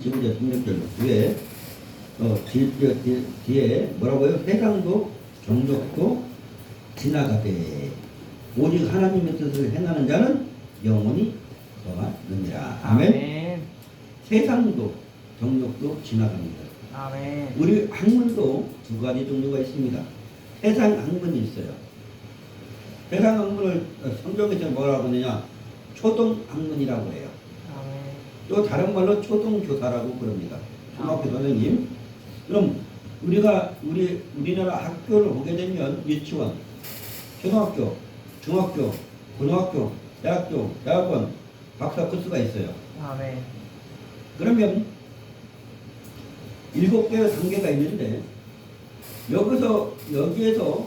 지금 이제 동력절 위에 어, 뒤, 뒤, 뒤, 뒤에 뭐라고요? 세상도 정족도 지나가되 오직 하나님의 뜻을 행하는 자는 영원히 거하느니라. 아멘. 세상도 정족도 지나갑니다. 아멘. 우리 학문도 두 가지 종류가 있습니다. 세상 학문이 있어요. 세상 학문을 성경에서 뭐라고 하느냐? 초등 학문이라고 해요. 또 다른 말로 초등교사라고 그럽니다. 중학교 선생님. 그럼 우리가 우리 우리나라 학교를 보게 되면 유치원, 초등학교, 중학교, 고등학교, 대학교, 대학원, 박사 코스가 있어요. 아멘. 그러면 일곱 개의 단계가 있는데 여기서 여기에서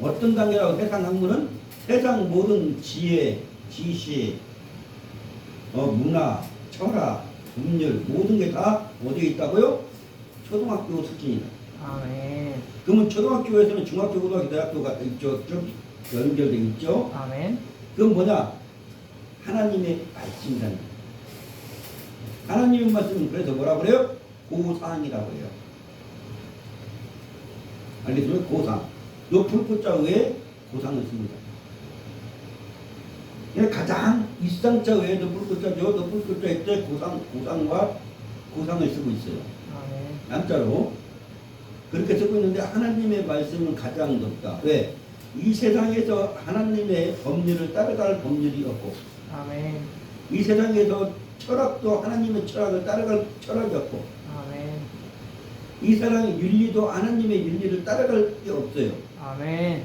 어떤 단계라고 세상 학문은 세상 모든 지혜, 지식, 어, 문화, 철학, 법률 모든 게 다 어디에 있다고요? 초등학교 수준이다. 아멘. 그러면 초등학교에서는 중학교, 고등학교, 대학교가 있죠. 좀 연결돼 있죠. 아멘. 그건 뭐냐? 하나님의 말씀이라는 거예요. 하나님의 말씀은 그래서 뭐라 그래요? 고상이라고 해요. 알겠습니까? 고상. 요 불꽃자 위에 고상을 씁니다. 가장 일상자 외에도 불꽃자죠. 또 불꽃자 있때 고상, 고상과 고상을 쓰고 있어요. 아멘. 남자로 그렇게 쓰고 있는데 하나님의 말씀은 가장 높다. 왜? 이 세상에서 하나님의 법률을 따라갈 법률이 없고 아멘. 이 세상에서 철학도 하나님의 철학을 따라갈 철학이 없고 아멘. 이 세상의 윤리도 하나님의 윤리를 따라갈 게 없어요. 아멘.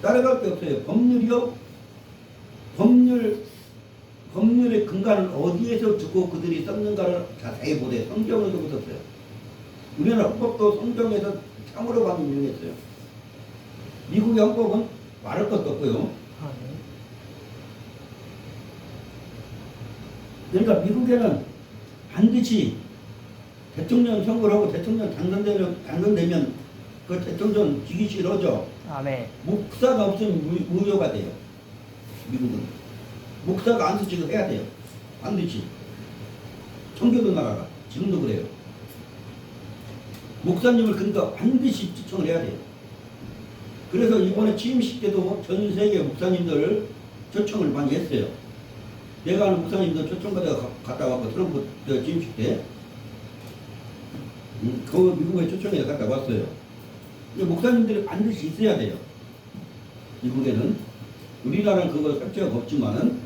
따라갈 게 없어요. 법률이요. 법률 법률의 근간을 어디에서 두고 그들이 썼는가를 자세히 보되 성경을 두고 썼어요. 우리나라 헌법도 성경에서 참으로 많이 유명했어요. 미국의 헌법은 말할 것도 없고요. 아멘. 그러니까 미국에는 반드시 대통령 선거를 하고 대통령 당선되면, 당선되면 그 대통령 지기 싫어져. 아멘. 목사가 없으면 무, 무효가 돼요. 미국은. 목사가 안수직을 해야 돼요. 반드시. 청교도 나라가. 지금도 그래요. 목사님을 그러니까 반드시 초청을 해야 돼요. 그래서 이번에 취임식 때도 전 세계 목사님들 초청을 많이 했어요. 내가 아는 목사님들 초청받아 가- 갔다 왔고 트럼프 저 취임식 때 음, 그 미국에 초청해 갔다 왔어요. 목사님들이 반드시 있어야 돼요. 미국에는 우리나라는 그거 설치가 없지만은